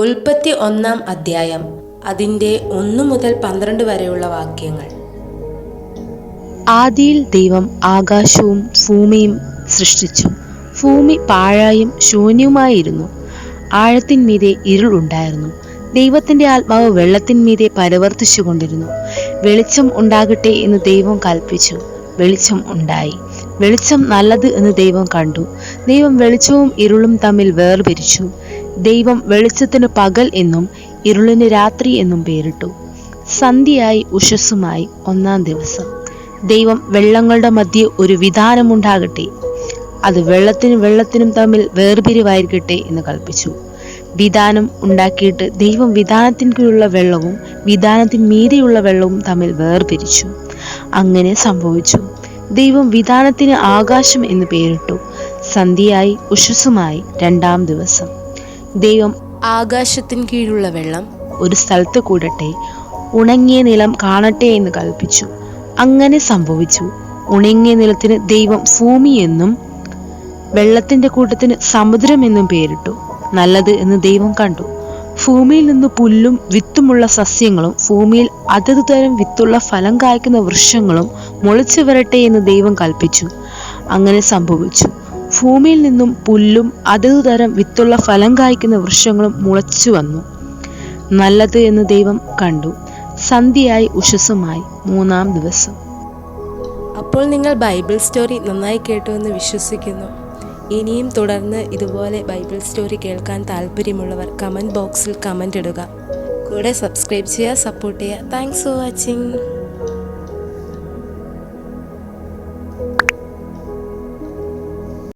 ഉൽപ്പത്തി ഒന്നാം അധ്യായം അതിന്റെ ഒന്നു മുതൽ പന്ത്രണ്ട് വരെയുള്ള വാക്യങ്ങൾ. ആദിയിൽ ദൈവം ആകാശവും ഭൂമിയും സൃഷ്ടിച്ചു. ഭൂമി പാഴായും ശൂന്യവുമായിരുന്നു. ആഴത്തിന്മീതെ ഇരുൾ ഉണ്ടായിരുന്നു. ദൈവത്തിന്റെ ആത്മാവ് വെള്ളത്തിന്മീതെ പരിവർത്തിച്ചു കൊണ്ടിരുന്നു വെളിച്ചം ഉണ്ടാകട്ടെ എന്ന് ദൈവം കൽപ്പിച്ചു. വെളിച്ചം ഉണ്ടായി. വെളിച്ചം നല്ലത് എന്ന് ദൈവം കണ്ടു. ദൈവം വെളിച്ചവും ഇരുളും തമ്മിൽ വേർപിരിച്ചു. ദൈവം വെളിച്ചത്തിന് പകൽ എന്നും ഇരുളിന് രാത്രി എന്നും പേരിട്ടു. സന്ധ്യയായി ഉഷസ്സുമായി ഒന്നാം ദിവസം. ദൈവം വെള്ളങ്ങളുടെ മധ്യ ഒരു വിധാനമുണ്ടാകട്ടെ. അത് വെള്ളത്തിനും വെള്ളത്തിനും തമ്മിൽ വേർപിരിവായിരിക്കട്ടെ എന്ന് കൽപ്പിച്ചു. വിധാനം ഉണ്ടാക്കിയിട്ട് ദൈവം വിധാനത്തിന് കീഴുള്ള വെള്ളവും വിധാനത്തിന് മീതെയുള്ള വെള്ളവും തമ്മിൽ വേർപിരിച്ചു. അങ്ങനെ സംഭവിച്ചു. ദൈവം വിധാനത്തിന് ആകാശം എന്ന് പേരിട്ടു. സന്ധ്യയായി ഉഷസ്സുമായി രണ്ടാം ദിവസം. ദൈവം ആകാശത്തിന് കീഴുള്ള വെള്ളം ഒരു സ്ഥലത്ത് കൂടട്ടെ ഉണങ്ങിയ നിലം കാണട്ടെ എന്ന് കൽപ്പിച്ചു. അങ്ങനെ സംഭവിച്ചു. ഉണങ്ങിയ നിലത്തിന് ദൈവം ഭൂമി എന്നും വെള്ളത്തിന്റെ കൂട്ടത്തിന് സമുദ്രം എന്നും പേരിട്ടു. നല്ലത് എന്ന് ദൈവം കണ്ടു. ഭൂമിയിൽ നിന്ന് പുല്ലും വിത്തുമുള്ള സസ്യങ്ങളും ഭൂമിയിൽ അതത് തരം വിത്തുള്ള ഫലം കായ്ക്കുന്ന വൃക്ഷങ്ങളും മുളച്ചു വരട്ടെ എന്ന് ദൈവം കൽപ്പിച്ചു. അങ്ങനെ സംഭവിച്ചു. ഭൂമിയിൽ നിന്നും പുല്ലും അതത് തരം വിത്തുള്ള ഫലം കായ്ക്കുന്ന വൃക്ഷങ്ങളും മുളച്ചു വന്നു. നല്ലത് എന്ന് ദൈവം കണ്ടു. സന്ധ്യയായി ഉഷസ്സുമായി. മൂന്നാം ദിവസം. അപ്പോൾ നിങ്ങൾ ബൈബിൾ സ്റ്റോറി നന്നായി കേട്ടു എന്ന് വിശ്വസിക്കുന്നു. ഇനിയും തുടർന്ന് ഇതുപോലെ ബൈബിൾ സ്റ്റോറി കേൾക്കാൻ താല്പര്യമുള്ളവർ കമന്റ് ബോക്സിൽ കമന്റ് ഇടുക. കൂടെ സബ്സ്ക്രൈബ് ചെയ്യുക സപ്പോർട്ട് ചെയ്യുക. Thanks for watching.